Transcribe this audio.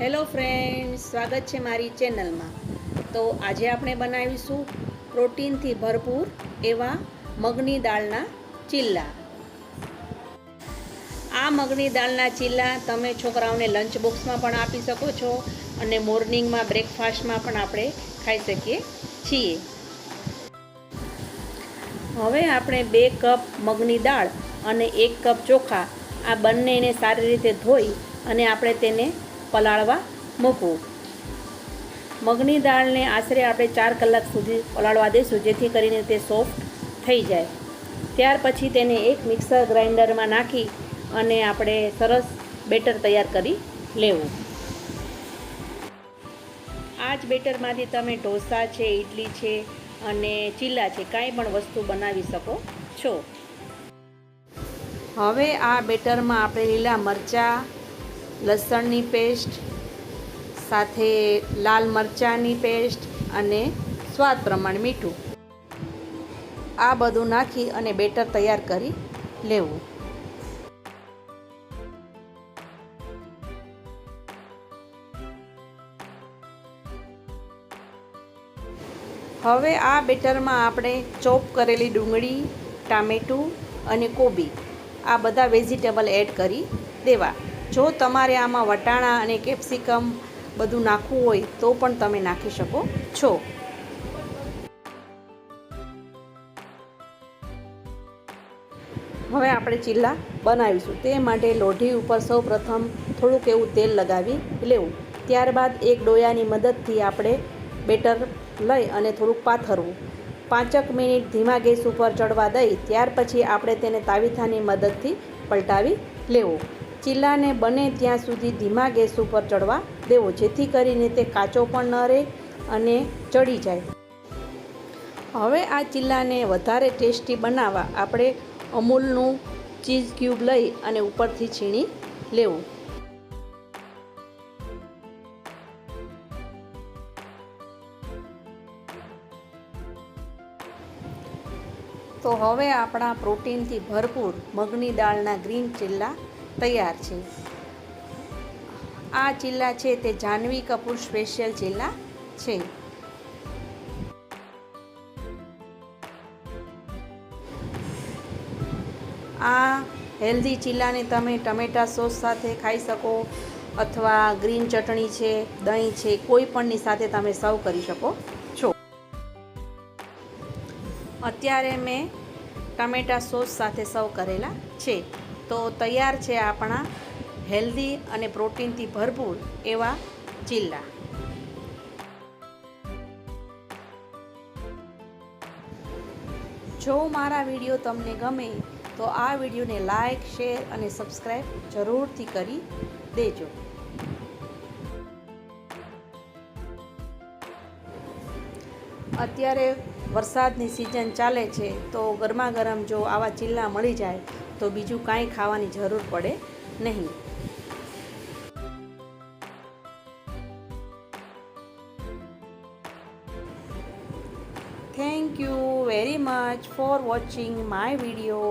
Hello friends, સ્વાગત છે મારી ચેનલમાં. તો આજે આપણે બનાવીશું પ્રોટીનથી ભરપૂર એવા મગની દાળના ચીલ્લા. આ મગની દાળના ચીલ્લા તમે છોકરાઓને લંચ બોક્સમાં પણ આપી શકો છો અને મોર્નિંગમાં બ્રેકફાસ્ટમાં પણ આપણે ખાઈ શકીએ છીએ. હવે આપણે બે કપ મગની દાળ અને એક કપ ચોખા આ બંનેને સારી રીતે ધોઈ અને આપણે તેને પલાળવા મૂકવું. મગની દાળને આશરે આપણે ચાર કલાક સુધી પલાળવા દઈશું, જેથી કરીને તે સોફ્ટ થઈ જાય. ત્યાર પછી તેને એક મિક્સર ગ્રાઇન્ડરમાં નાખી અને આપણે સરસ બેટર તૈયાર કરી લેવું. આ જ બેટરમાંથી તમે ઢોસા છે ઇડલી છે અને ચીલા છે, કાંઈ પણ વસ્તુ બનાવી શકો છો. હવે આ બેટરમાં આપણે લીલા મરચાં લસણની પેસ્ટ સાથે લાલ મરચાંની પેસ્ટ અને સ્વાદ પ્રમાણે મીઠું. આ બધું નાખી અને બેટર તૈયાર કરી લેવું. હવે આ બેટરમાં આપણે ચોપ કરેલી ડુંગળી, ટામેટું અને કોબી આ બધા વેજીટેબલ એડ કરી દેવા. જો તમારે આમાં વટાણા અને કેપ્સિકમ બધું નાખવું હોય તો પણ તમે નાખી શકો છો. હવે આપણે ચીલા બનાવીશું. તે માટે લોઢી ઉપર સૌ પ્રથમ થોડુંક એવું તેલ લગાવી લેવું. ત્યારબાદ એક ડોયાની મદદથી આપણે બેટર લઈ અને થોડુંક પાથરવું. પાંચક મિનિટ ધીમા ગેસ ઉપર ચડવા દઈ, ત્યાર પછી આપણે તેને તાવીથાની મદદથી પલટાવી લેવો. ચીલાને બને ત્યાં સુધી ધીમા ગેસ ઉપર ચડવા દેવો, જેથી કરીને તે કાચો પણ ન રહે અને ચડી જાય. હવે આ ચીલાને વધારે ટેસ્ટી બનાવવા આપણે અમૂલનું ચીઝ ક્યુબ લઈ અને ઉપરથી છીણી લેવું. તો હવે આપણા પ્રોટીનથી ભરપૂર મગની દાળના ગ્રીન ચિલ્લા તૈયાર છે. આ ચિલ્લા છે તે જાહ્નવી કપૂર સ્પેશિયલ ચિલ્લા છે. આ હેલ્ધી ચિલ્લાને તમે ટમેટા સોસ સાથે ખાઈ શકો અથવા ગ્રીન ચટણી છે, દહીં છે, કોઈ પણની સાથે તમે સર્વ કરી શકો છો. અત્યારે મેં ટમેટા સોસ સાથે સર્વ કરેલા છે. તો તૈયાર છે આપણા હેલ્ધી અને પ્રોટીનથી ભરપૂર એવા ચિલ્લા. જો મારા વીડિયો તમને ગમે તો આ વિડીયોને લાઇક શેર અને સબસ્ક્રાઈબ જરૂરથી કરી દેજો. અત્યારે વરસાદની સિઝન ચાલે છે તો ગરમા ગરમ જો આવા ચીલા મળી જાય તો બીજું કાંઈ ખાવાની જરૂર પડે નહીં. Thank you very much for watching my video